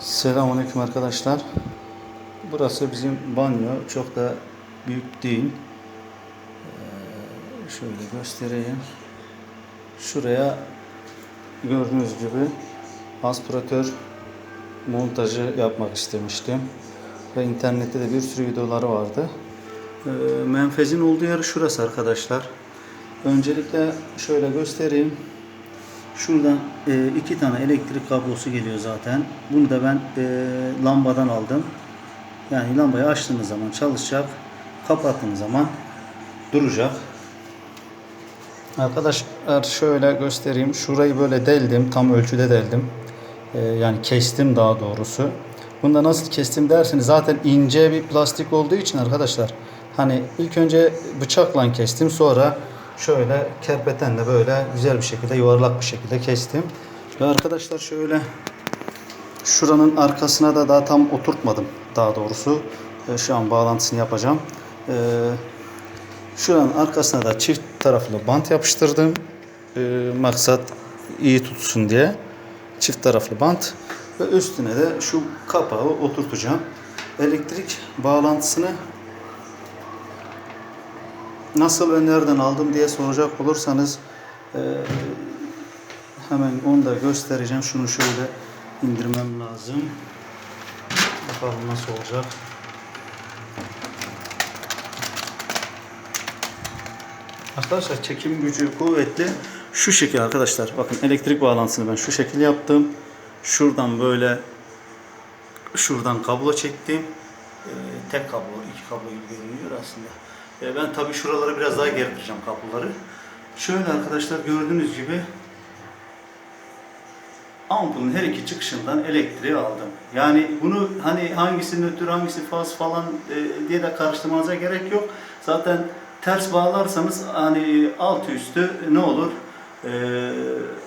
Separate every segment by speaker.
Speaker 1: Selamünaleyküm arkadaşlar. Burası bizim banyo. Çok da büyük değil. Ee, şöyle göstereyim. Şuraya gördüğünüz gibi aspiratör montajı yapmak istemiştim. Ve internette de bir sürü videoları vardı. Ee, menfezin olduğu yer şurası arkadaşlar. Öncelikle şöyle göstereyim. Şuradan e, iki tane elektrik kablosu geliyor zaten. Bunu da ben e, lambadan aldım. Yani lambayı açtığınız zaman çalışacak. Kapattığınız zaman duracak. Arkadaşlar şöyle göstereyim. Şurayı böyle deldim. Tam ölçüde deldim. E, yani kestim daha doğrusu. Bunda nasıl kestim derseniz zaten ince bir plastik olduğu için arkadaşlar hani ilk önce bıçakla kestim sonra şöyle kerpetenle böyle güzel bir şekilde yuvarlak bir şekilde kestim. Ve arkadaşlar şöyle şuranın arkasına da daha tam oturtmadım daha doğrusu. E, Şu an bağlantısını yapacağım. E, Şuranın arkasına da çift taraflı bant yapıştırdım. E, maksat iyi tutsun diye. Çift taraflı bant. Ve üstüne de şu kapağı oturtacağım. Elektrik bağlantısını nasıl ve nereden aldım diye soracak olursanız e, hemen onu da göstereceğim. Şunu şöyle indirmem lazım. Bakalım nasıl olacak. Arkadaşlar çekim gücü kuvvetli. Şu şekil arkadaşlar. Bakın elektrik bağlantısını ben şu şekil yaptım. Şuradan böyle şuradan kablo çektim. Ee, tek kablo, iki kablo gibi görünüyor aslında. Ee, ben tabii şuraları biraz daha gerdireceğim kabloları. Şöyle arkadaşlar gördüğünüz gibi ampulün her iki çıkışından elektriği aldım. Yani bunu hani hangisi nötr hangisi faz falan e, diye de karıştırmanıza gerek yok. Zaten ters bağlarsanız hani alt üstü ne olur? E,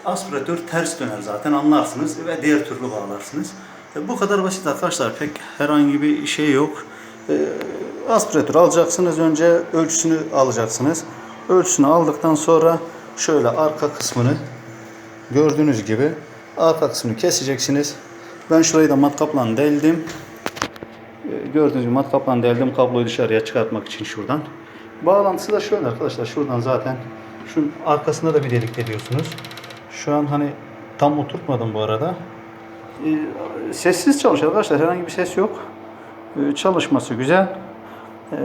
Speaker 1: aspiratör ters döner zaten anlarsınız ve diğer türlü bağlarsınız. E, bu kadar basit arkadaşlar. Pek herhangi bir şey yok. E, aspiratör alacaksınız. Önce ölçüsünü alacaksınız. Ölçüsünü aldıktan sonra şöyle arka kısmını gördüğünüz gibi arka kısmını keseceksiniz. Ben şurayı da matkapla deldim. Ee, Gördüğünüz gibi matkapla deldim kabloyu dışarıya çıkartmak için şuradan. Bağlantısı da şöyle arkadaşlar. Şuradan zaten şunun arkasında da bir delik deliyorsunuz. Şu an hani tam oturtmadım bu arada. Ee, Sessiz çalışıyor arkadaşlar. Herhangi bir ses yok. Ee, Çalışması güzel. Ee,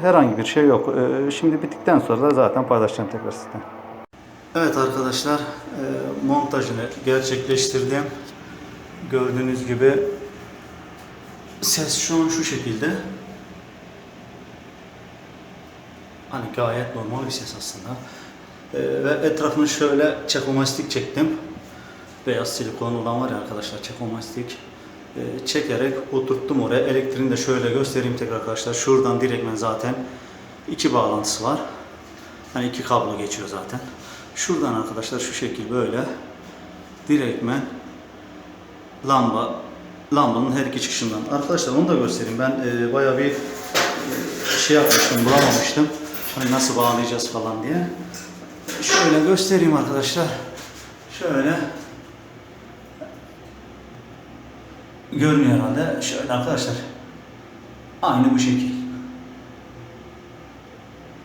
Speaker 1: Herhangi bir şey yok. Ee, Şimdi bittikten sonra da zaten paylaşacağım tekrar sizden. Evet arkadaşlar e, montajını gerçekleştirdim. Gördüğünüz gibi ses şu an şu şekilde. Hani gayet normal bir ses aslında. E, Ve etrafını şöyle çekomastik çektim. Beyaz silikon olan var ya arkadaşlar çekomastik. E, Çekerek oturttum oraya. Elektriğini de şöyle göstereyim tekrar arkadaşlar. Şuradan direktmen zaten iki bağlantısı var. Hani iki kablo geçiyor zaten. Şuradan arkadaşlar şu şekil böyle direktmen lamba lambanın her iki çıkışından. Arkadaşlar onu da göstereyim. Ben e, bayağı bir e, şey yapmıştım, bulamamıştım. Hani nasıl bağlayacağız falan diye. Şöyle göstereyim arkadaşlar. Şöyle görünüyor herhalde. Şöyle arkadaşlar. Aynı bu şekil.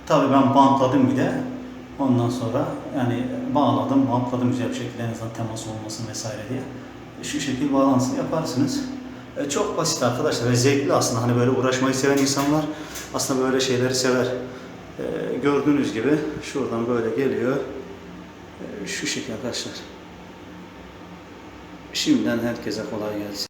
Speaker 1: Tabii ben bantladım bir de. Ondan sonra yani bağladım, bantladım güzel bir şekilde en azından temas olmasın vesaire diye. Şu şekil bağlantısını yaparsınız. E, çok basit arkadaşlar ve zevkli aslında. Hani böyle uğraşmayı seven insanlar aslında böyle şeyleri sever. E, gördüğünüz gibi şuradan böyle geliyor. E, şu şekil arkadaşlar. Şimdiden herkese kolay gelsin.